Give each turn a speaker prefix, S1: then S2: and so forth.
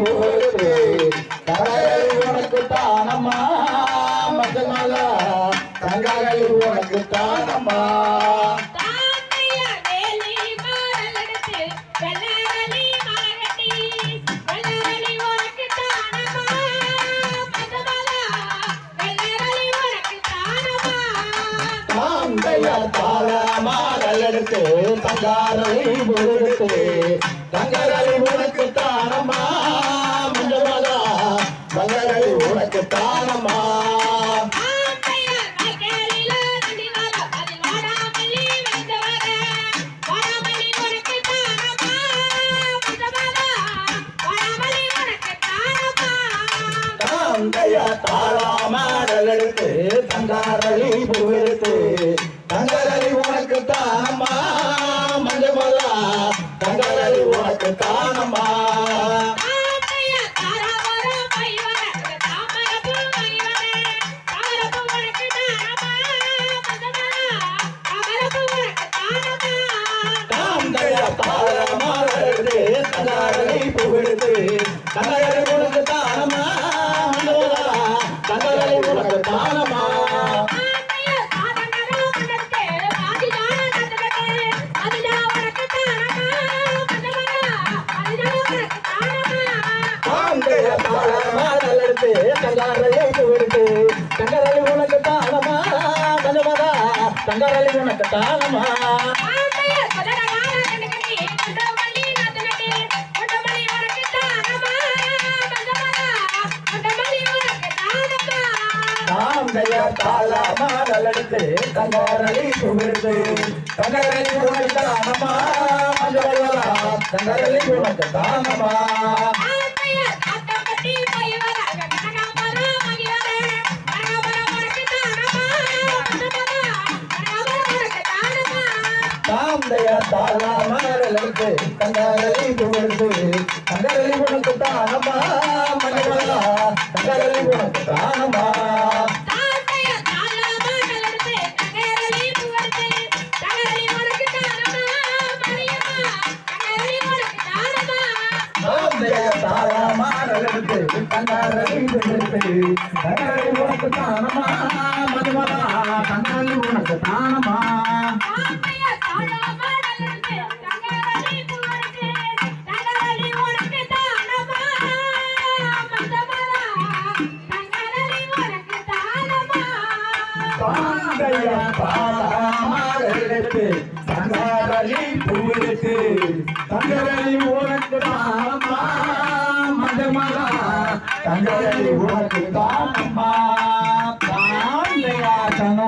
S1: போகுது தங்கரளி உனக்கு தானம்மா மஞ்சமலா தங்கரளி உனக்கு தானம்மா
S2: தாத்தையா வேலி உனக்கு
S1: தாந்தையா தாளாமாடல் எடுத்து தங்காரளி முழுத்து தங்கரளி உனக்கு தானம்மா மஞ்சமலா தங்கரளி உனக்கு தானம்மா.
S2: தாத்தையா தாராவர பைவர தாமரபு மைவர
S1: எடுத்து தங்காரளி உனக்கு தானம்மா மஞ்சமலா தங்கரளி உனக்கு தானம்மா
S2: தாத்தையா சதரகார கண்டகனே குண்டமல்லி நந்தனே உனக்கு தானமா தங்கரலி உனக்கு தானமா தாத்தையா
S1: தாளமாடல் எடுத்து
S2: தகரளி புவர்த்து தகரளி உனக்கு தானமா மரியம்மா தகரளி உனக்கு தானமா
S1: தாந்தையா
S2: தாத்தையா தாளமாடல் எடுத்து உனக்கு தானமா மதமலா உனக்கு தானமா
S1: தங்கரளி உனக்கு தானம்மா தாந்தையா தன